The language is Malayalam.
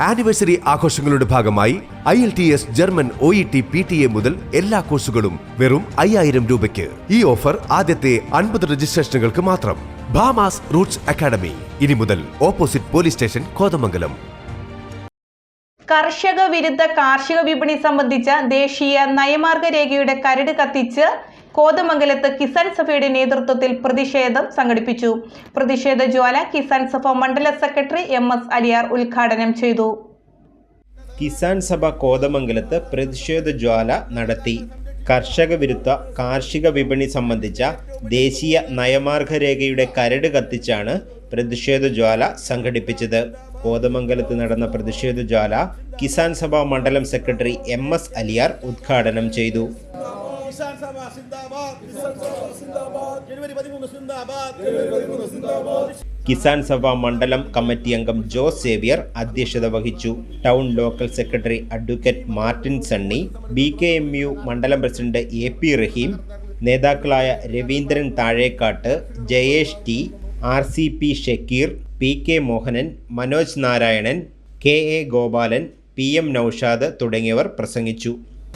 ആനിവേഴ്സറി ആഘോഷങ്ങളുടെ ഭാഗമായി I L T S German O E T P T E മുതൽ എല്ലാ കോഴ്സുകളും വെറും അയ്യായിരം രൂപയ്ക്ക്. ഈ ഓഫർ ആദ്യത്തെ അൻപത് രജിസ്ട്രേഷനുകൾക്ക് മാത്രം. Bhama's roots academy. ഇനി മുതൽ ഓപ്പോസിറ്റ് പോലീസ് സ്റ്റേഷൻ കോതമംഗലം. കർഷക വിരുദ്ധ കാർഷിക വിപണി സംബന്ധിച്ച ദേശീയ നയമാർഗ രേഖയുടെ കരട് കത്തിച്ച് കോതമംഗലത്ത് കിസാൻ സഭയുടെ നേതൃത്വത്തിൽ പ്രതിഷേധം സംഘടിപ്പിച്ചു. പ്രതിഷേധ ജ്വാല കിസാൻ സഭ മണ്ഡല സെക്രട്ടറി എം എസ് അലിയാർ ഉദ്ഘാടനം ചെയ്തു. കിസാൻ സഭ കോതമംഗലത്ത് പ്രതിഷേധ ജ്വാല നടത്തി. കർഷക വിരുദ്ധ കാർഷിക വിപണി സംബന്ധിച്ച ദേശീയ നയമാർഗരേഖയുടെ കരട് കത്തിച്ചാണ് പ്രതിഷേധ ജ്വാല സംഘടിപ്പിച്ചത്. കോതമംഗലത്ത് നടന്ന പ്രതിഷേധ ജ്വാല കിസാൻ സഭ മണ്ഡലം സെക്രട്ടറി എം എസ് അലിയാർ ഉദ്ഘാടനം ചെയ്തു. കിസാൻ സഭ സിന്ദാബാദ്. ജനുവരി പതിമൂന്ന് സിന്ദാബാദ്. കിസാൻ സഭ മണ്ഡലം കമ്മിറ്റി അംഗം ജോസ് സേവ്യർ അധ്യക്ഷത വഹിച്ചു. Town local secretary advocate Martin Sunny B K M U മണ്ഡലം പ്രസിഡന്റ് എ പി റഹീം നേതാക്കളായ Raveendran Thazhekkatt Jayesh T R C P Shakeer P K Mohanan Manoj Narayanan K A Gopalan P M Noushad തുടങ്ങിയവർ പ്രസംഗിച്ചു.